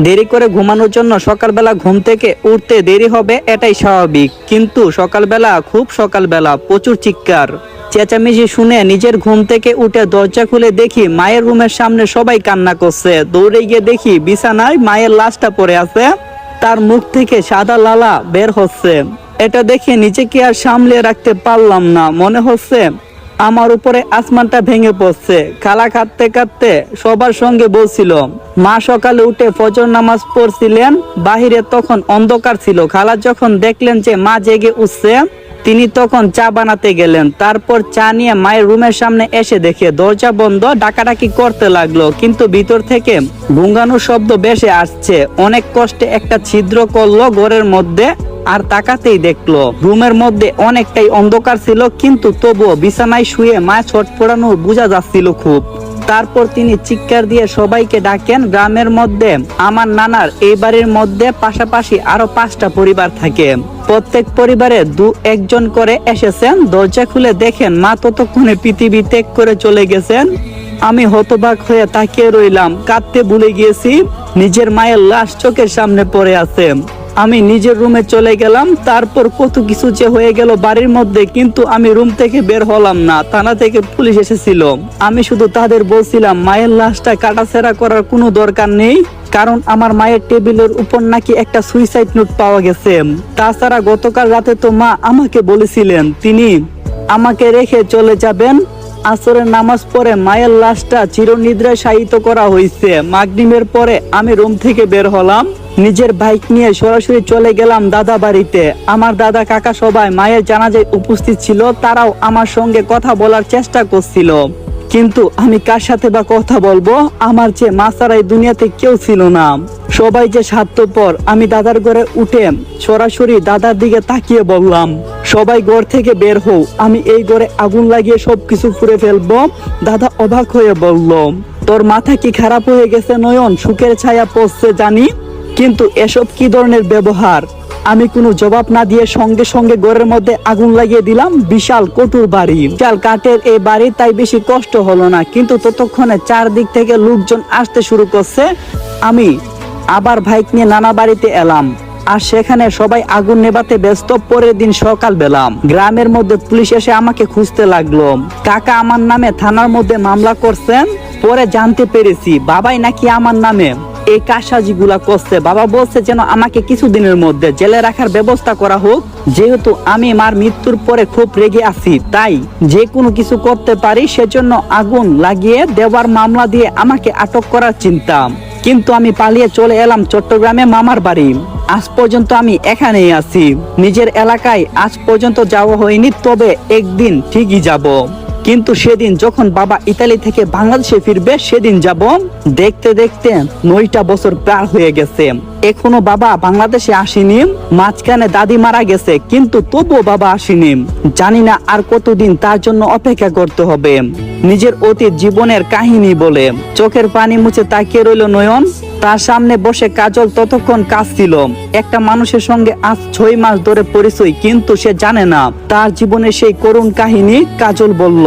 দেরি করে ঘুমানোর জন্য সকালবেলা ঘুম থেকে উঠতে দেরি হবে, এটাই স্বাভাবিক। কিন্তু সকালবেলা, খুব সকালবেলা, প্রচুর চিৎকার। চেঁচামেচি শুনে নিজের ঘুম থেকে উঠে দরজা খুলে দেখি মায়ের রুমের সামনে সবাই কান্না করছে। দৌড়ে গিয়ে দেখি বিছানায় মায়ের লাশটা পড়ে আছে। তার মুখ থেকে সাদা লালা বের হচ্ছে। এটা দেখে নিজেকে আর সামলে রাখতে পারলাম না। মনে হচ্ছে আমার উপরে আসমানটা ভেঙে পড়ছে। খালা কাঁদতে কাঁদতে সবার সঙ্গে বলছিল, মা সকালে উঠে ফজর নামাজ পড়ছিলেন, বাহিরে তখন অন্ধকার ছিল। খালা যখন দেখলেন যে মা জেগে উঠছে, তিনি তখন চা বানাতে গেলেন। তারপর চা নিয়ে মায়ের রুমের সামনে এসে দেখে দরজা বন্ধ ডাকাডাকি করতে লাগল। কিন্তু ভিতর থেকে গুঙ্গানোর শব্দ বেশি আসছে। অনেক কষ্টে একটা ছিদ্র করল ঘরের মধ্যে। আর তাকাতেই দেখল। রুমের মধ্যে অনেকটাই অন্ধকার ছিল, কিন্তু তবুও বিছানায় শুয়ে মা ছট ফোড়ানো বোঝা যাচ্ছিল খুব। তারপর তিনি চিৎকার দিয়ে সবাইকে ডাকেন, গ্রামের মধ্যে, আমার নানার এই বাড়ির মধ্যে পাশাপাশি আরও পাঁচটা পরিবার থাকে। প্রত্যেক পরিবারে দু একজন করে এসেছেন, দরজা খুলে দেখেন মা ততক্ষণে পৃথিবী ত্যাগ করে চলে গেছেন। আমি হতবাক হয়ে তাকিয়ে রইলাম, কাঁদতে ভুলে গিয়েছি, নিজের মায়ের লাশ চোখের সামনে পড়ে আছে। আমি নিজের রুমে চলে গেলাম, তারপর কত কিছু যে হয়ে গেল বাড়ির মধ্যে, কিন্তু আমি রুম থেকে বের হলাম না, থানা থেকে পুলিশ এসেছিল। আমি শুধু তাদের বলছিলাম, মায়ের লাশটা কাটাছেড়া করার কোনো দরকার নেই, কারণ আমার মায়ের টেবিলের উপর নাকি একটা সুইসাইড নোট পাওয়া গেছে। তাছাড়া গতকাল রাতে তো মা আমাকে বলেছিলেন, তিনি আমাকে রেখে চলে যাবেন আসরের নামাজ পড়ে মায়ের লাশটা চিরনিদ্রায় শায়িত করা হয়েছে মাগরিবের পরে আমি রুম থেকে বের হলাম। নিজের বাইক নিয়ে সরাসরি চলে গেলাম দাদা বাড়িতে। আমার দাদা কাকা সবাই মায়ের জানাজায় উপস্থিত ছিল, তারাও আমার সঙ্গে কথা বলার চেষ্টা করছিল। কিন্তু আমি কার সাথে বা কথা বলব? আমার যে মা দুনিয়াতে কেউ ছিল না। সবাই যে স্বার্থপর, আমি দাদার ঘরে উঠে সরাসরি দাদার দিকে তাকিয়ে বললাম, সবাই ঘর থেকে বের হও, আমি এই ঘরে আগুন লাগিয়ে সবকিছু ফুরে ফেলব, দাদা অবাক হয়ে বলল, তোর মাথা কি খারাপ হয়ে গেছে নয়ন? সুখের ছায়া পড়ছে জানি, কিন্তু এসব কি ধরনের ব্যবহার? আমি কোনো জবাব না দিয়ে সঙ্গে সঙ্গে ঘরের মধ্যে আগুন লাগিয়ে দিলাম, বিশাল কটুর বাড়ি। বিশাল কাঠের এই বাড়ি তাই বেশি কষ্ট হলো না, কিন্তু ততক্ষণে চারদিক থেকে লোকজন আসতে শুরু করছে, আমি আবার ভাইক নিয়ে নানা বাড়িতে এলাম। আর সেখানে সবাই আগুন নেবাতে ব্যস্ত। পরের দিন সকাল বেলা গ্রামের মধ্যে পুলিশ এসে আমাকে খুঁজতে লাগল। কাকা আমার নামে থানার মধ্যে মামলা করছেন? পরে জানতে পেরেছি, বাবাই নাকি আমার নামে। এই কারসাজি গুলা করছে। বাবা বলছে যেন আমাকে কিছুদিনের মধ্যে জেলে রাখার ব্যবস্থা করা হোক। যেহেতু আমি মার মৃত্যুর পরে খুব রেগে আছি, তাই যে কোনো কিছু করতে পারি, সেজন্য আগুন লাগিয়ে দেওয়ার মামলা দিয়ে আমাকে আটক করার চিন্তা। কিন্তু আমি পালিয়ে চলে এলাম চট্টগ্রামে মামার বাড়ি। আজ পর্যন্ত আমি এখানেই আছি। নিজের এলাকায় আজ পর্যন্ত যাওয়া হয়নি, তবে একদিন ঠিকই যাব। কিন্তু সেদিন যখন বাবা ইতালি থেকে বাংলাদেশে ফিরবে, সেদিন যাব। দেখতে দেখতে নয়টা বছর পার হয়ে গেছে। এখনও বাবা বাংলাদেশে আসেনি। মাঝখানে দাদি মারা গেছে, কিন্তু তবুও বাবা আসেনি। জানি না আর কতদিন তার জন্য অপেক্ষা করতে হবে। নিজের অতীত জীবনের কাহিনী বলে। চোখের পানি মুছে তাকিয়ে রইল নয়ন। তার সামনে বসে কাজল ততক্ষণ কাজ ছিল একটা মানুষের সঙ্গে আজ ছয় মাস ধরে পরিচয়, কিন্তু সে জানে না। তার জীবনে সেই করুণ কাহিনী কাজল বলল।